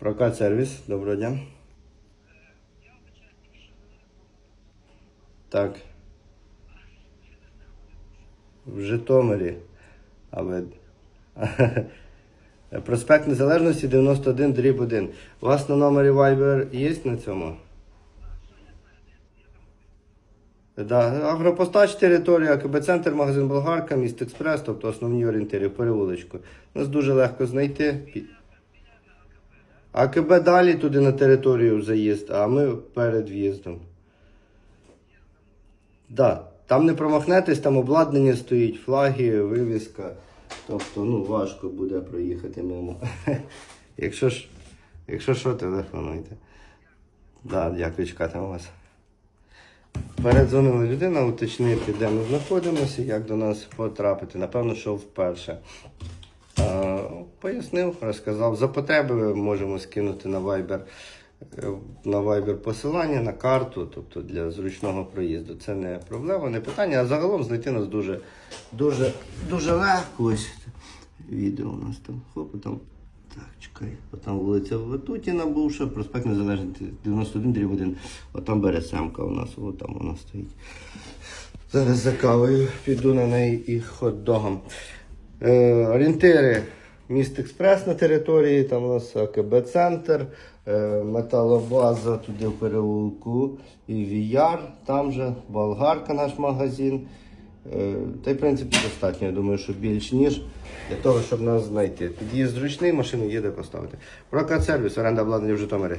Прокат сервіс, доброго дня. Так. В Житомирі. А. Проспект Незалежності 91 дріб 1. У вас на номері Viber є на цьому? Да, агропостач територія, АКБ центр, магазин Болгарка, міст Експрес, тобто основні орієнтири в переулочку. Нас дуже легко знайти. Пі- АКБ далі туди на територію заїзд, а ми перед в'їздом. Да, там не промахнетесь, там обладнання стоїть, флаги, вивіска. Тобто, ну, важко буде проїхати мимо. Якщо ж, якщо що, телефонуйте. Да, дякую, чекатиму вас. Передзвонила людина уточнити, де ми знаходимося, як до нас потрапити. Напевно, що вперше. Е, Пояснив, розказав. За потреби можемо скинути на Viber, е, на Viber посилання на карту, тобто для зручного проїзду. Це не проблема, не питання, а загалом знайти нас дуже, дуже, дуже легко. Ось відео у нас там. Хоп, там. Так, чекай. Отам вулиця Ватутіна бувша, проспект Незалежності 91 дріб 1. Отам БРСМка у нас, отам вона стоїть. Зараз за кавою піду на неї і хот-догом. Е, орієнтири. Міст Експрес на території, там у нас АКБ центр, е, металобаза туди в переулку і VR, там же Болгарка наш магазин. Е, Та й в принципі достатньо, я думаю, що більш ніж для того, щоб нас знайти. Під'їзд зручний, машину їде поставити. Прокат сервіс, оренда обладнання в Житомирі.